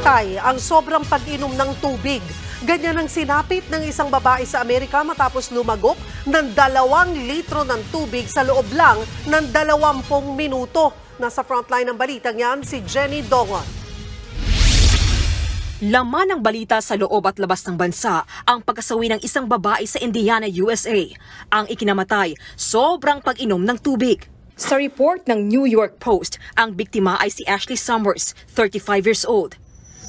Namatay ang sobrang pag-inom ng tubig. Ganyan ang sinapit ng isang babae sa Amerika matapos lumagok ng dalawang litro ng tubig sa loob lang ng dalawampung minuto. Nasa frontline ng balitang yan si Jenny Dongon. Laman ng balita sa loob at labas ng bansa ang pagkasawi ng isang babae sa Indiana, USA. Ang ikinamatay, sobrang pag-inom ng tubig. Sa report ng New York Post, ang biktima ay si Ashley Summers, 35 years old.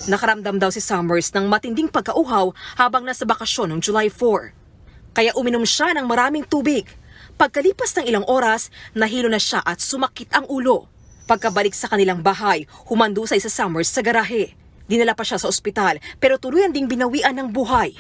Nakaramdam daw si Summers ng matinding pagkauhaw habang nasa bakasyon noong July 4. Kaya uminom siya ng maraming tubig. Pagkalipas ng ilang oras, nahilo na siya at sumakit ang ulo. Pagkabalik sa kanilang bahay, humandusay sa Summers sa garahe. Dinala pa siya sa ospital pero tuluyan ding binawian ng buhay.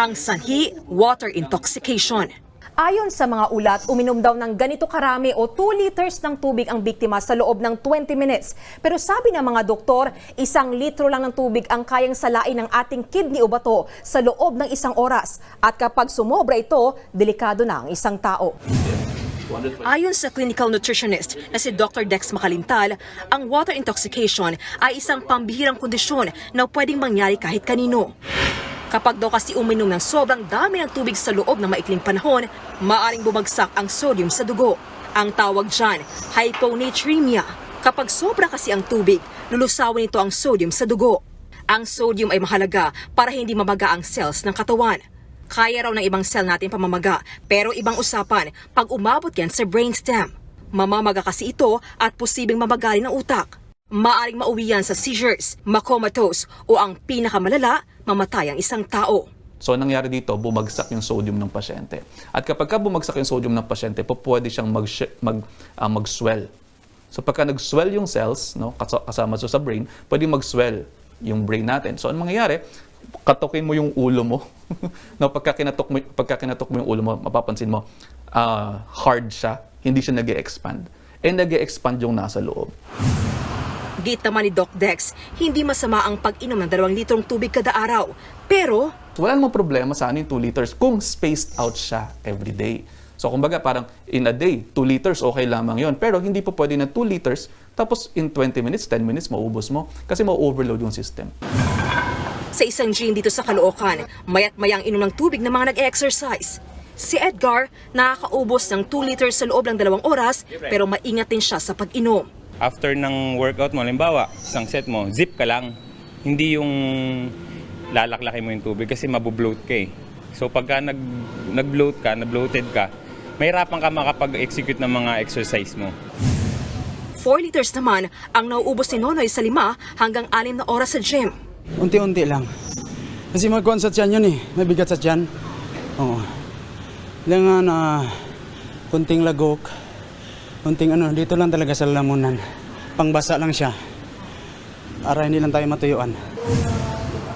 Ang sanhi, water intoxication. Ayon sa mga ulat, uminom daw ng ganito karami o 2 liters ng tubig ang biktima sa loob ng 20 minutes. Pero sabi ng mga doktor, isang litro lang ng tubig ang kayang salain ng ating kidney o bato sa loob ng isang oras. At kapag sumobra ito, delikado na ang isang tao. Ayon sa clinical nutritionist na si Dr. Dex Makalintal, ang water intoxication ay isang pambihirang kondisyon na pwedeng mangyari kahit kanino. Kapag daw kasi uminom ng sobrang dami ng tubig sa loob ng maikling panahon, maaring bumagsak ang sodium sa dugo. Ang tawag dyan, hyponatremia. Kapag sobra kasi ang tubig, lulusawin ito ang sodium sa dugo. Ang sodium ay mahalaga para hindi mamaga ang cells ng katawan. Kaya raw ng ibang cell natin pamamaga, pero ibang usapan pag umabot yan sa brainstem. Mamamaga kasi ito at posibleng mamagali ng utak. Maaring mauwi yan sa seizures, makomatose o ang pinakamalala, mamatay ang isang tao. So, ang nangyari dito, bumagsak yung sodium ng pasyente. At kapag ka bumagsak yung sodium ng pasyente, po pwede siyang mag, mag, ah, mag-swell. So, pagka nag-swell yung cells, no, kas- kasama so sa brain, pwede mag-swell yung brain natin. So, ang mangyayari, katukin mo yung ulo mo. no, pagka kinatok mo, pagka kinatok mo yung ulo mo, mapapansin mo, ah, hard siya, hindi siya nag expand Eh, nag expand yung nasa loob. Git naman ni Doc Dex, hindi masama ang pag-inom ng dalawang litrong tubig kada araw. Pero wala namang problema sa anin 2 liters kung spaced out siya every day. So, kumbaga parang in a day, 2 liters, okay lamang yon Pero hindi po pwede na 2 liters, tapos in 20 minutes, 10 minutes, maubos mo. Kasi ma-overload yung system. sa isang gym dito sa Caloocan, mayat mayang inom ng tubig ng mga nag-exercise. Si Edgar, nakakaubos ng 2 liters sa loob ng dalawang oras, pero maingat din siya sa pag-inom. After ng workout mo, halimbawa, isang set mo, zip ka lang. Hindi yung lalaklaki mo yung tubig kasi mabubloat ka eh. So pagka nag, nag-bloat ka, na-bloated ka, mahirapan ka makapag-execute ng mga exercise mo. 4 liters naman ang nauubos ni Nonoy sa 5 hanggang 6 na oras sa gym. Unti-unti lang. Kasi magkuhan sa tiyan yun eh. Mabigat sa tiyan. Oo. Kailangan na kunting lagok. Kunting ano, dito lang talaga sa lalamunan. Pangbasa lang siya. Para hindi lang tayo matuyuan.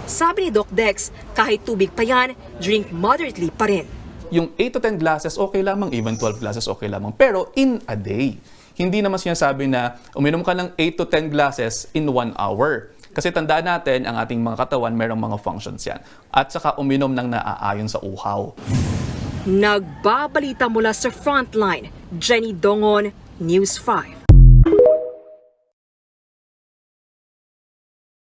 Sabi ni Doc Dex, kahit tubig pa yan, drink moderately pa rin. Yung 8 to 10 glasses, okay lamang. Even 12 glasses, okay lamang. Pero in a day. Hindi naman sinasabi na uminom ka ng 8 to 10 glasses in 1 hour. Kasi tandaan natin, ang ating mga katawan, merong mga functions yan. At saka uminom ng naaayon sa uhaw. Nagbabalita mula sa Frontline, Jenny Dongon, News 5.